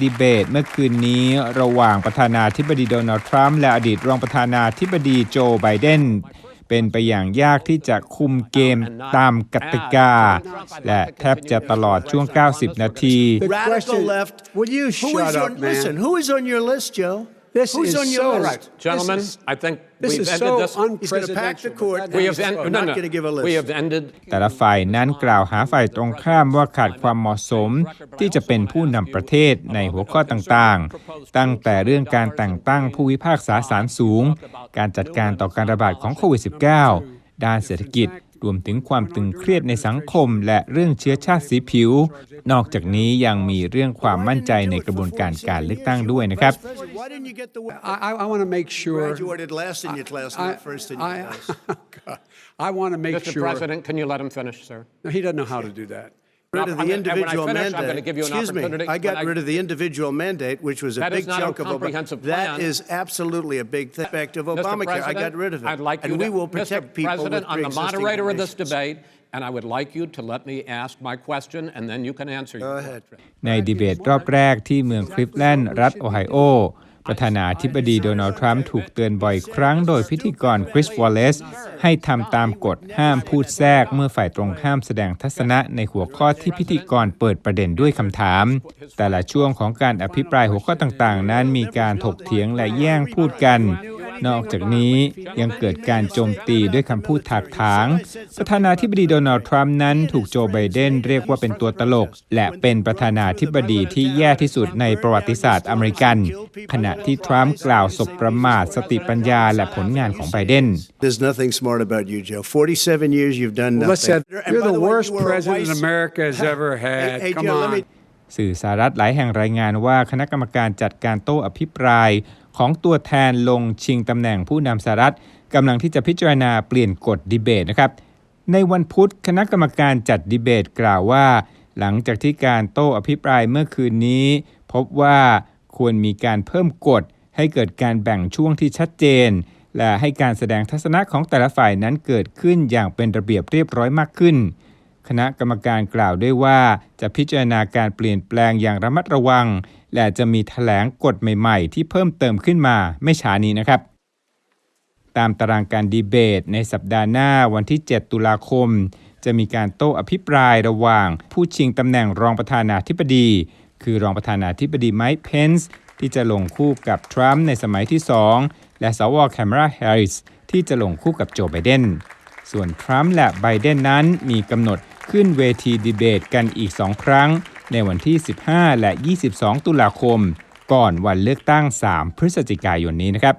ดีเบตเมื่อคืนนี้ระหว่างประธานาธิบดีโดนัลด์ทรัมป์และอดีตรองประธานาธิบดีโจไบเดนเป็นไปอย่างยากที่จะคุมเกมตามกติกา และแทบจะตลอดช่วง 90 นาที The Radical question- left. Will you Who is shut on, up, man? Listen, who is on your list, Joe? This Who's is on your so- list? Gentlemen, This is- I think This we've is ended so this. He's going to pack the unprecedented. court. That We is have end, so- no, not no. gonna give a list. We have ended. แต่ละฝ่ายนั้นกล่าวหาฝ่ายตรงข้ามว่าขาดความเหมาะสมที่จะเป็นผู้นำประเทศในหัวข้อต่างๆ ตั้งแต่เรื่องการแต่งตั้งผู้พิพากษาศาลสูง การจัดการต่อการระบาดของโควิด -19 ด้านเศรษฐกิจ รวมถึงความตึงเครียดในสังคม และเรื่องเชื้อชาติสีผิว นอกจากนี้ยังมีเรื่องความมั่นใจในกระบวนการการเลือกตั้งด้วยนะครับ President, why didn't you get the I, I, I want to make sure. graduated last in your class, I, not first in your I, class? God, I want to make Mr. sure. President, can you let him finish, sir? No, he doesn't know how to do that. Rid of I'm the gonna- and when I individual finish, I'm mandate. gonna give you an Excuse me, opportunity I got when I- rid of the individual mandate, which was a That is big not a chunk of Obama. comprehensive That plan. is absolutely a big th- aspect of Mr. Obamacare. I got President, rid of it. I'd like you and we to, will protect Mr. people President, with I'm the pre-existing moderator of this conditions. debate, and I would like you to let me ask my question, and then you can answer. Go your ahead. ในดีเบตรอบแรกที่เมืองคลิฟแลนด์รัฐโอไฮโอ ประธานาธิบดีโดนัลด์ทรัมป์ถูกเตือนบ่อยครั้งโดยพิธีกรคริสวอลเลซให้ทำตามกฎห้ามพูดแทรกเมื่อฝ่ายตรงข้ามแสดงทัศนะในหัวข้อที่พิธีกรเปิดประเด็นด้วยคำถาม แต่ละช่วงของการอภิปรายหัวข้อต่างๆ นั้นมีการถกเถียงและแย่งพูดกัน นอกจากนี้ยังเกิดการโจมตีด้วยคำพูดถากถาง ประธานาธิบดีโดนัลด์ทรัมป์นั้นถูกโจไบเดนเรียกว่าเป็นตัวตลก และเป็นประธานาธิบดีที่แย่ที่สุดในประวัติศาสตร์อเมริกัน ขณะที่ทรัมป์กล่าวสบประมาทสติปัญญาและผลงานของไบเดน There's nothing smart about you, Joe. 47 years you've done nothing. Listen, And you're by the way, worst you were a president vice- America has ever Hey, had. hey, Come Joe, let on. สื่อสหรัฐหลายแห่งรายงานว่าคณะกรรมการจัดการโต้อภิปรายของตัวแทนลงชิงตำแหน่งผู้นำสหรัฐกำลังที่จะพิจารณาเปลี่ยนกฎดีเบตนะครับ ในวันพุธคณะกรรมการจัดดีเบตกล่าวว่า หลังจากที่การโต้อภิปรายเมื่อคืนนี้ พบว่าควรมีการเพิ่มกฎ ให้เกิดการแบ่งช่วงที่ชัดเจน และให้การแสดงทัศนะของแต่ละฝ่ายนั้นเกิดขึ้นอย่างเป็นระเบียบเรียบร้อยมากขึ้น คณะกรรมการกล่าวด้วยว่า จะพิจารณาการเปลี่ยนแปลงอย่างระมัดระวัง และจะมีแถลงกฎใหม่ๆ ที่เพิ่มเติมขึ้นมาไม่ช้านี้นะครับ ตามตารางการดีเบต ในสัปดาห์หน้าวันที่ 7 ตุลาคม จะมีการโต้อภิปรายระหว่าง ผู้ชิงตำแหน่งรองประธานาธิบดี คือรองประธานาธิบดีไมค์เพนส์ที่จะลงคู่กับทรัมป์ในสมัยที่ 2 และสวแคมราแฮร์ริสที่จะลงคู่กับโจไบเดนส่วนทรัมป์และไบเดนนั้นมีกำหนด ขึ้นเวทีดีเบตกันอีก 2 ครั้ง ในวันที่ 15 และ 22 ตุลาคม ก่อนวันเลือกตั้ง 3 พฤศจิกายนนี้นะครับ